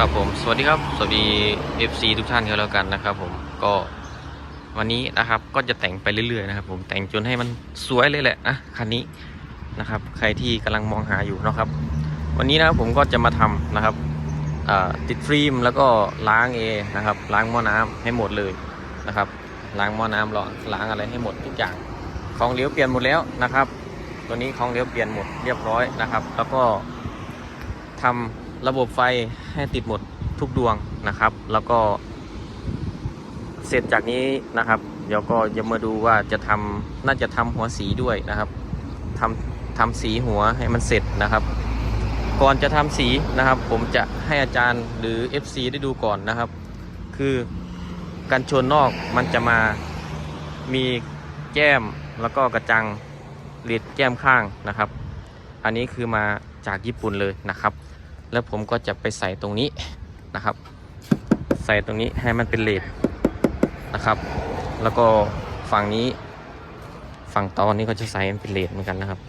ครับผมสวัสดีครับ สวัสดี FC ทุกท่านกันแล้วกันนะครับ ผมก็วันนี้นะครับก็จะแต่งไปเรื่อยๆนะครับ ผมแต่งจนให้มันสวยเลยแหละนะคันนี้นะครับ ใครที่กำลังมองหาอยู่นะครับ วันนี้นะครับผมก็จะมาทำนะครับติดฟิล์มแล้วก็ล้างเอนะครับล้างหม้อน้ำให้หมดเลยนะครับ ล้างหม้อน้ำล้างล้างอะไรให้หมดทุกอย่างของเหลวเปลี่ยนหมดแล้วนะครับ ตัวนี้ของเหลวเปลี่ยนหมดเรียบร้อยนะครับ แล้วก็ทำ ระบบไฟให้ติดหมดทุกดวงนะครับ แล้วก็ เสร็จจากนี้นะครับ เดี๋ยวก็จะมาดูว่าจะทำน่าจะทำหัวสีด้วยนะครับทำทำสีหัวให้มันเสร็จนะครับ ก่อนจะทำสีนะครับ ผมจะให้อาจารย์หรือ FC ได้ดูก่อนนะครับ คือกันชนนอกมันจะมามีแก้มแล้วก็กระจังเลดแก้มข้างนะครับ อันนี้คือมาจากญี่ปุ่นเลยนะครับ แล้วผมก็จะไปใส่ตรงนี้นะครับ ใส่ตรงนี้ให้มันเป็นเลดนะครับ แล้วก็ฝั่งนี้ฝั่งตอนนี้ก็จะใส่เป็นเลดเหมือนกันนะครับ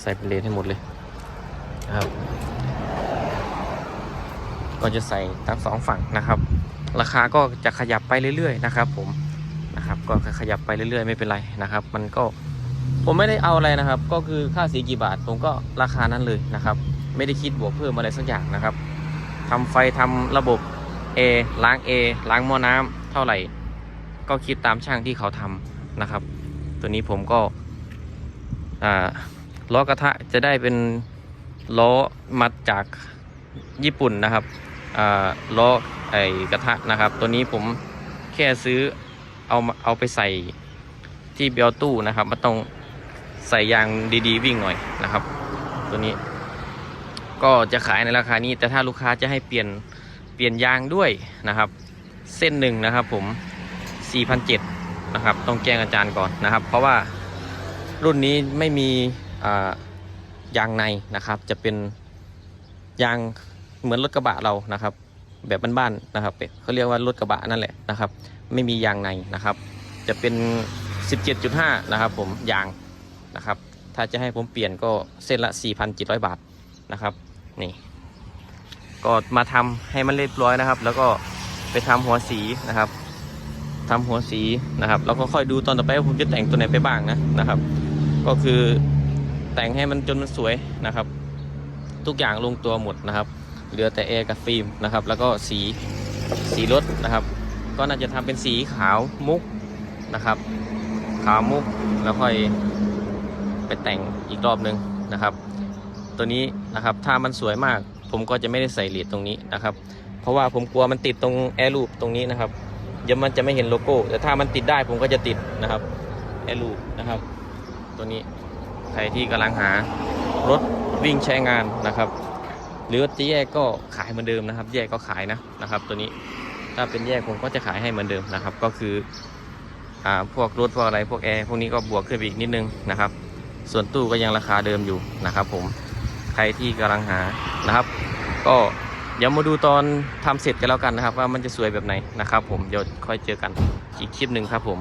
ใส่เป็นเลดให้หมดเลยนะครับ ก็จะใส่ทั้งสองฝั่งนะครับ ราคาก็จะขยับไปเรื่อยๆนะครับ ผมนะครับ ก็ขยับไปเรื่อยๆ ไม่เป็นไรนะครับ มันก็ผมไม่ได้เอาอะไรนะครับ ก็คือค่าสีกี่บาทผมก็ราคานั้นเลยนะครับ ไม่ได้คิดบวกเพิ่มอะไรสักอย่างนะครับทำไฟทำระบบ A ล้าง A ล้างหม้อน้ำเท่าไหร่ ก็คิดตามช่างที่เขาทำนะครับ ตัวนี้ผมก็ล้อกระทะจะได้เป็นล้อมาจากญี่ปุ่นนะครับล้อไอกระทะนะครับ ตัวนี้ผมแค่ซื้อเอามาเอาไปใส่ที่เบลตู้นะครับมันต้องใส่ยางดีๆ วิ่งหน่อยนะครับ ตัวนี้ ก็จะขายในราคานี้ แต่ถ้าลูกค้าจะให้เปลี่ยนเปลี่ยนยางด้วยนะครับ เส้นหนึ่งนะครับผม4,700นะครับ ต้องแจ้งอาจารย์ก่อนนะครับ เพราะว่ารุ่นนี้ไม่มียางในนะครับ จะเป็นยางเหมือนรถกระบะเรานะครับ แบบบ้านๆนะครับเขาเรียกว่ารถกระบะนั่นแหละนะครับ ไม่มียางในนะครับ จะเป็น 17.5 นะครับ ผมยางนะครับ ถ้าจะให้ผมเปลี่ยนก็เส้นละ 4,700 บาทนะครับ นี่ก็มาทำให้มันเรียบร้อยนะครับ แล้วก็ไปทำหัวสีนะครับทำหัวสีนะครับ แล้วก็ค่อยดูตอนต่อไปว่าผมจะแต่งตัวไหนไปบ้างนะนะครับ ก็คือแต่งให้มันจนมันสวยนะครับ ทุกอย่างลงตัวหมดนะครับ เหลือแต่แอร์กับฟิล์มนะครับ แล้วก็สีสีรถนะครับ ก็น่าจะทำเป็นสีขาวมุกนะครับ ขาวมุกแล้วค่อยไปแต่งอีกรอบหนึ่งนะครับ ตัวนี้นะครับถ้ามันสวยมาก ผมก็จะไม่ได้ใส่เหรียญตรงนี้นะครับ เพราะว่าผมกลัวมันติดตรงแอร์ลูปตรงนี้นะครับเดี๋ยวมันจะไม่เห็นโลโก้ แต่ถ้ามันติดได้ผมก็จะติดนะครับแอร์ลูปนะครับ ตัวนี้ใครที่กำลังหารถวิ่งใช้งานนะครับ หรือจะแยกก็ขายเหมือนเดิมนะครับ แยกก็ขายนะนะครับ ตัวนี้ถ้าเป็นแยกผมก็จะขายให้เหมือนเดิมนะครับ ก็คืออ่าพวกรถพวกอะไรพวกแอร์พวกนี้ก็บวกขึ้นอีกนิดนึงนะครับ ส่วนตู้ก็ยังราคาเดิมอยู่นะครับผม ใครที่กำลังหานะครับ ก็เดี๋ยวมาดูตอนทำเสร็จกันแล้วกันนะครับ ว่ามันจะสวยแบบไหนนะครับ ผมเดี๋ยวค่อยเจอกันอีกคลิปหนึ่งครับผม